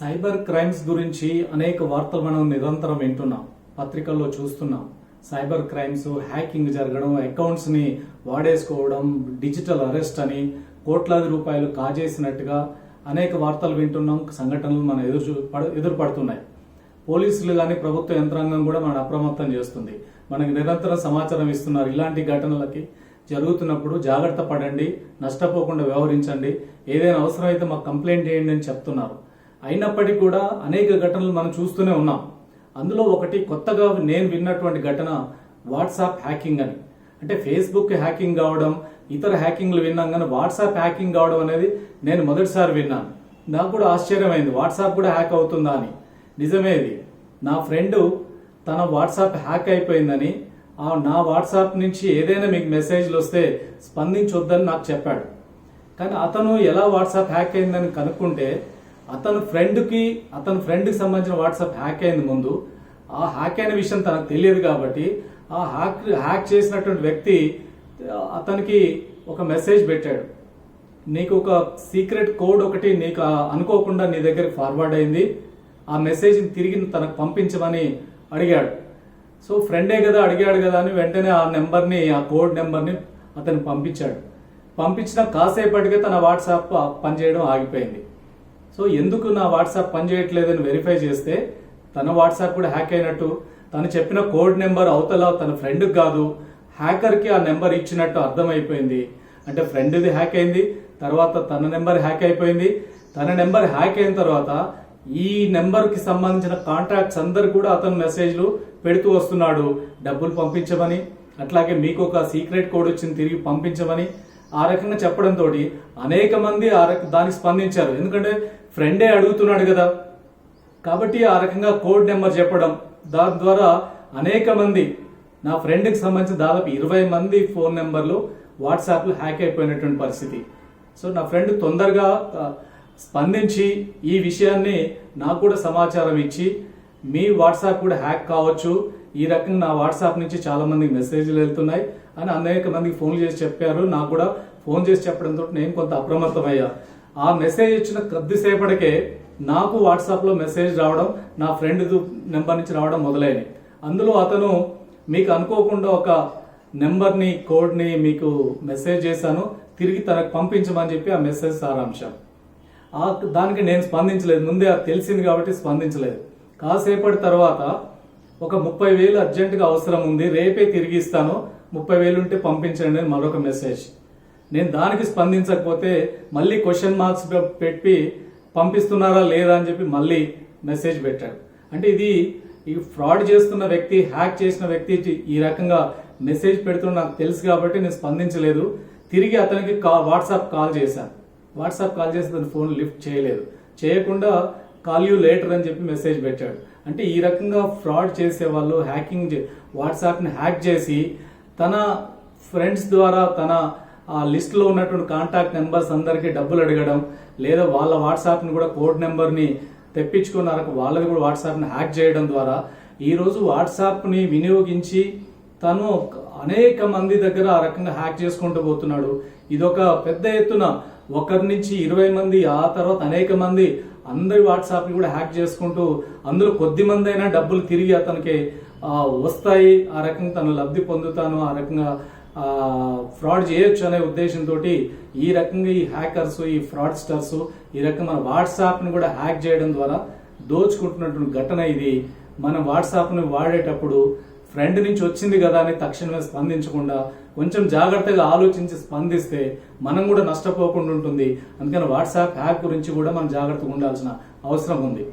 Cyber crimes గురించి అనేక వార్తలు మనం నిరంతరం వింటున్నాం పత్రికల్లో చూస్తున్నాం. సైబర్ క్రైమ్స్ హ్యాకింగ్ జరగడం అకౌంట్స్ని వాడేసుకోవడం డిజిటల్ అరెస్ట్ అని కోట్లాది రూపాయలు కాజేసినట్టుగా అనేక వార్తలు వింటున్నాం సంఘటనలు మన ఎదురు చూ- ఎదురుపడుతున్నాయి. పోలీసులు కానీ ప్రభుత్వ యంత్రాంగం కూడా మనం అప్రమత్తం చేస్తుంది. మనకి నిరంతరం సమాచారం ఇస్తున్నారు ఇలాంటి ఘటనలకి. జరుగుతున్నప్పుడు జాగ్రత్త పడండి నష్టపోకుండా వ్యవహరించండి. ఏదైనా అవసరమైతే మాకు కంప్లైంట్ చేయండి అని చెప్తున్నారు. అయినప్పటికీ కూడా అనేక ఘటనలు మనం చూస్తూనే ఉన్నాం. అందులో ఒకటి కొత్తగా నేను విన్నటువంటి ఘటన వాట్సాప్ హ్యాకింగ్ అని. అంటే ఫేస్బుక్ హ్యాకింగ్ కావడం ఇతర హ్యాకింగ్లు విన్నాం కానీ వాట్సాప్ హ్యాకింగ్ కావడం అనేది నేను మొదటిసారి విన్నాను. నాకు కూడా ఆశ్చర్యమైంది వాట్సాప్ కూడా హ్యాక్ అవుతుందా అని. నిజమే ఇది. నా ఫ్రెండ్ తన వాట్సాప్ హ్యాక్ అయిపోయిందని ఆ నా వాట్సాప్ నుంచి ఏదైనా మీకు మెసేజ్లు వస్తే స్పందించొద్దని నాకు చెప్పాడు. కానీ అతను ఎలా వాట్సాప్ హ్యాక్ అయిందని కనుక్కుంటే అతను ఫ్రెండ్కి అతని ఫ్రెండ్కి సంబంధించిన వాట్సాప్ హ్యాక్ అయింది ముందు. ఆ హ్యాక్ అయిన విషయం తనకు తెలియదు కాబట్టి ఆ హ్యాక్ హ్యాక్ చేసినటువంటి వ్యక్తి అతనికి ఒక మెసేజ్ పెట్టాడు. నీకు ఒక సీక్రెట్ కోడ్ ఒకటి నీకు అనుకోకుండా నీ దగ్గరికి ఫార్వర్డ్ అయింది. ఆ మెసేజ్ని తిరిగి తనకు పంపించమని అడిగాడు. సో ఫ్రెండే కదా అడిగాడు కదా అని వెంటనే ఆ నెంబర్ని ఆ కోడ్ నెంబర్ని అతను పంపించాడు. పంపించిన కాసేపటికే తన వాట్సాప్ పనిచేయడం ఆగిపోయింది. సో ఎందుకు నా వాట్సాప్ పనిచేయట్లేదని వెరిఫై చేస్తే తన వాట్సాప్ కూడా హ్యాక్ అయినట్టు తను చెప్పిన కోడ్ నెంబర్ అవతల తన ఫ్రెండ్కి కాదు హ్యాకర్కి ఆ నెంబర్ ఇచ్చినట్టు అర్థమైపోయింది. అంటే ఫ్రెండ్ది హ్యాక్ అయింది తర్వాత తన నెంబర్ హ్యాక్ అయిపోయింది. తన నెంబర్ హ్యాక్ అయిన తర్వాత ఈ నెంబర్కి సంబంధించిన కాంటాక్ట్స్ అందరు కూడా అతను మెసేజ్లు పెడుతూ వస్తున్నాడు. డబ్బులు పంపించమని అట్లాగే మీకు ఒక సీక్రెట్ కోడ్ వచ్చింది తిరిగి పంపించమని. ఆ రకంగా చెప్పడంతో అనేక మంది ఆ రక దానికి స్పందించారు. ఎందుకంటే ఫ్రెండే అడుగుతున్నాడు కదా. కాబట్టి ఆ రకంగా కోడ్ నెంబర్ చెప్పడం దాని ద్వారా అనేక మంది నా ఫ్రెండ్కి సంబంధించి దాదాపు ఇరవై మంది ఫోన్ నెంబర్లు వాట్సాప్లో హ్యాక్ అయిపోయినటువంటి పరిస్థితి. సో నా ఫ్రెండ్ తొందరగా స్పందించి ఈ విషయాన్ని నాకు కూడా సమాచారం ఇచ్చి మీ వాట్సాప్ కూడా హ్యాక్ కావచ్చు. ఈ రకంగా నా వాట్సాప్ నుంచి చాలా మందికి మెసేజ్లు వెళ్తున్నాయి అని అనేక మందికి ఫోన్ చేసి చెప్పారు. నాకు కూడా ఫోన్ చేసి చెప్పడంతో నేను కొంత అప్రమత్తమయ్యా. ఆ మెసేజ్ ఇచ్చిన కొద్దిసేపటికే నాకు వాట్సాప్లో మెసేజ్ రావడం నా ఫ్రెండ్ నెంబర్ నుంచి రావడం మొదలైనవి అందులో అతను మీకు అనుకోకుండా ఒక నెంబర్ని కోడ్ని మీకు మెసేజ్ చేశాను తిరిగి తనకు పంపించమని చెప్పి ఆ మెసేజ్ సారాంశం. ఆ దానికి నేను స్పందించలేదు. ముందే అది తెలిసింది కాబట్టి స్పందించలేదు. కాసేపటి తర్వాత ఒక ముప్పై వేలు అర్జెంటుగా అవసరం ఉంది రేపే తిరిగి ఇస్తాను ముప్పై వేలు ఉంటే పంపించండి మరొక మెసేజ్. నేను దానికి స్పందించకపోతే మళ్ళీ క్వశ్చన్ మార్క్స్ పెట్టి పంపిస్తున్నారా లేదా అని చెప్పి మళ్ళీ మెసేజ్ పెట్టాడు. అంటే ఇది ఈ ఫ్రాడ్ చేస్తున్న వ్యక్తి హ్యాక్ చేసిన వ్యక్తి ఈ రకంగా మెసేజ్ పెడుతున్న నాకు తెలుసు కాబట్టి నేను స్పందించలేదు. తిరిగి అతనికి కా వాట్సాప్ కాల్ చేశాను. వాట్సాప్ కాల్ చేసి తన ఫోన్ లిఫ్ట్ చేయలేదు. చేయకుండా కాల్ యూ లేటర్ అని చెప్పి మెసేజ్ పెట్టాడు. అంటే ఈ రకంగా ఫ్రాడ్ చేసే వాళ్ళు హ్యాకింగ్ వాట్సాప్ని హ్యాక్ చేసి తన ఫ్రెండ్స్ ద్వారా తన ఆ లిస్ట్లో ఉన్నటువంటి కాంటాక్ట్ నెంబర్స్ అందరికీ డబ్బులు అడగడం లేదా వాళ్ళ వాట్సాప్ని కూడా కోడ్ నెంబర్ని తెప్పించుకున్నారు వాళ్ళది కూడా వాట్సాప్ని హ్యాక్ చేయడం ద్వారా ఈరోజు వాట్సాప్ని వినియోగించి తను అనేక మంది దగ్గర ఆ రకంగా హ్యాక్ చేసుకుంటూ పోతున్నాడు. ఇదొక పెద్ద ఎత్తున ఒకరి నుంచి ఇరవై మంది ఆ తర్వాత అనేక మంది అందరి వాట్సాప్ని కూడా హ్యాక్ చేసుకుంటూ అందులో కొద్ది మంది అయినా డబ్బులు తిరిగి అతనికి వస్తాయి. ఆ రకంగా తను లబ్ధి పొందుతాను. ఆ రకంగా ఫ్రాడ్ చేయొచ్చు అనే ఉద్దేశంతో ఈ రకంగా ఈ హ్యాకర్స్ ఈ ఫ్రాడ్స్టర్స్ ఈ రకంగా మన వాట్సాప్ని కూడా హ్యాక్ చేయడం ద్వారా దోచుకుంటున్నటువంటి ఘటన ఇది. మనం వాట్సాప్ని వాడేటప్పుడు ఫ్రెండ్ నుంచి వచ్చింది కదా అని తక్షణమే స్పందించకుండా కొంచెం జాగ్రత్తగా ఆలోచించి స్పందిస్తే మనం కూడా నష్టపోకుండా ఉంటుంది. అందుకని వాట్సాప్ హ్యాక్ గురించి కూడా మనం జాగ్రత్తగా ఉండాల్సిన అవసరం ఉంది.